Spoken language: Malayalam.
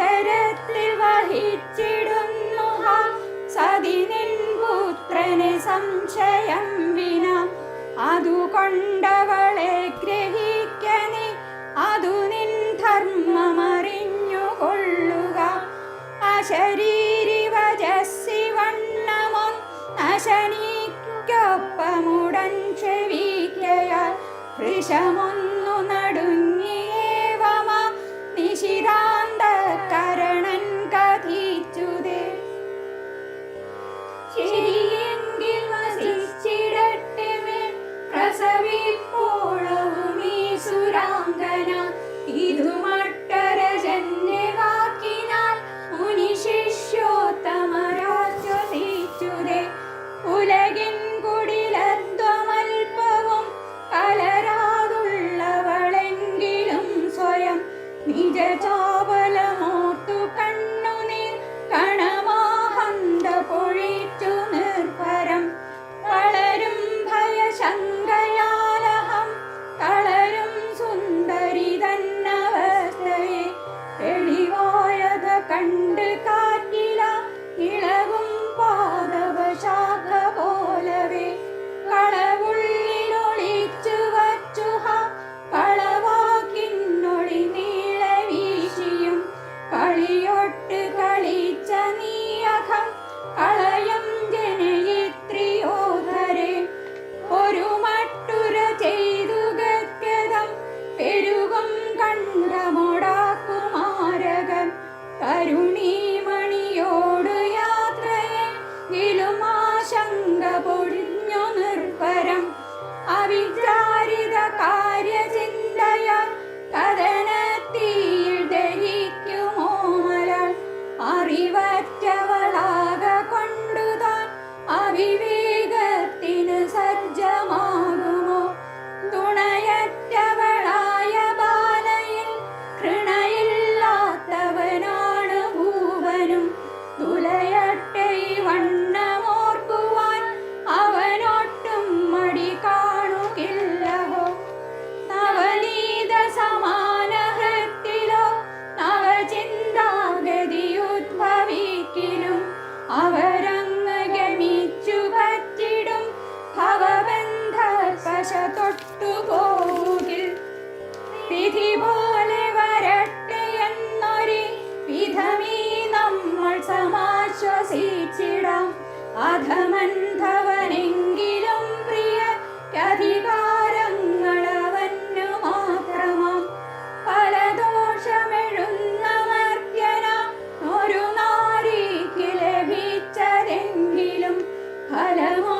ഉദരത്തിൽ വഹിച്ചിടുന്നു സതിനിൻ പുത്രനെ സംശയം വിന. അതുകൊണ്ടവളെ ഗ്രഹിക്കനി അതു നിൻ ധർമ്മമറിഞ്ഞുകൊള്ളുക അശരീരി വജസ്സി വണ്ണമൊൻ നശനിക്കൊപ്പമുടൻ ക്ഷവിക്കയാൽ വൃഷമൊന്നു നടുങ്ങിയേവമ ശരിയെങ്കിൽ വസിച്ചിടട്ടെ പ്രസവിപ്പോളവും ഈ സുരാംഗന ഇതു கண்டு காற்றிலா இளவும் കരുണീമണിയോട് യാത്രയെങ്കിലും ആശങ്ക പൊഴിഞ്ഞു നിർഭരം അവിചാരിത കാര്യചിന്തയ കഥനത്തീയിൽ വിധി പോലെ വരട്ടെ എന്നൊരു വിധമീ നമ്മൾ സമാശ്വസിച്ചിടാം. അധമന്ധവനെങ്കിലും പ്രിയ അധികാരങ്ങൾ അവനു മാത്രമാം. പല ദോഷമെഴുന്ന മർത്യന ഒരു നാരിക്ക് ലഭിച്ചതെങ്കിലും ഫലമോ